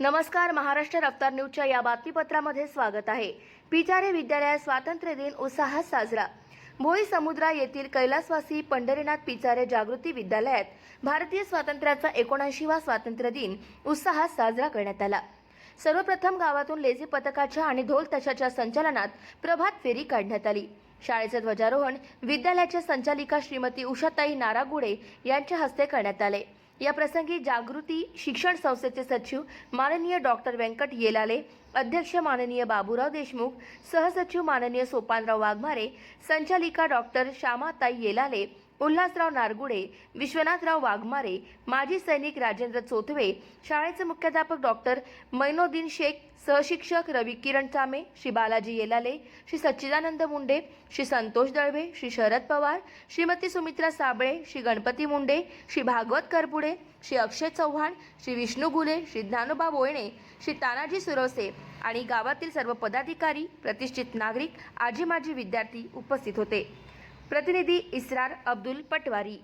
नमस्कार महाराष्ट्र रफ्तार न्यूजच्या या बातमीपत्रामध्ये स्वागत आहे. पिचारे विद्यालयात स्वातंत्र्य दिन उत्साहात साजरा. भोई समुद्रा येथील कैलासवासी पंढरीनाथ पिचारे जागृती विद्यालयात भारतीय स्वातंत्र्याचा एकोणऐंशीवा स्वातंत्र्य दिन उत्साहात साजरा करण्यात आला. सर्वप्रथम गावातून लेझी पथकाच्या आणि ढोल तशाच्या संचालनात प्रभात फेरी काढण्यात आली. शाळेचे ध्वजारोहण विद्यालयाच्या संचालिका श्रीमती उषाताई नारागुडे यांच्या हस्ते करण्यात आले. या प्रसंगी जागृती शिक्षण संस्थेचे सचिव माननीय डॉक्टर व्यंकट येलाले अध्यक्ष माननीय बाबूराव देशमुख सहसचिव माननीय सोपानराव वाघमारे संचालिका डॉक्टर श्यामाताई येलाले उल्हासराव नारगुडे विश्वनाथराव वाघमारे माजी सैनिक राजेंद्र चोथवे शाळेचे मुख्याध्यापक डॉक्टर मैनोद्दीन शेख सहशिक्षक रवी किरण चामे श्री बालाजी येलाले श्री सच्चिदानंद मुंडे श्री संतोष दळवे श्री शरद पवार श्रीमती सुमित्रा साबळे श्री गणपती मुंडे श्री भागवत करपुडे श्री अक्षय चव्हाण श्री विष्णू गुले श्री ज्ञानोबा बोयणे श्री तानाजी सुरवसे आणि गावातील सर्व पदाधिकारी प्रतिष्ठित नागरिक आजी माजी विद्यार्थी उपस्थित होते. प्रतिनिधी इस्रार अब्दुल पटवारी।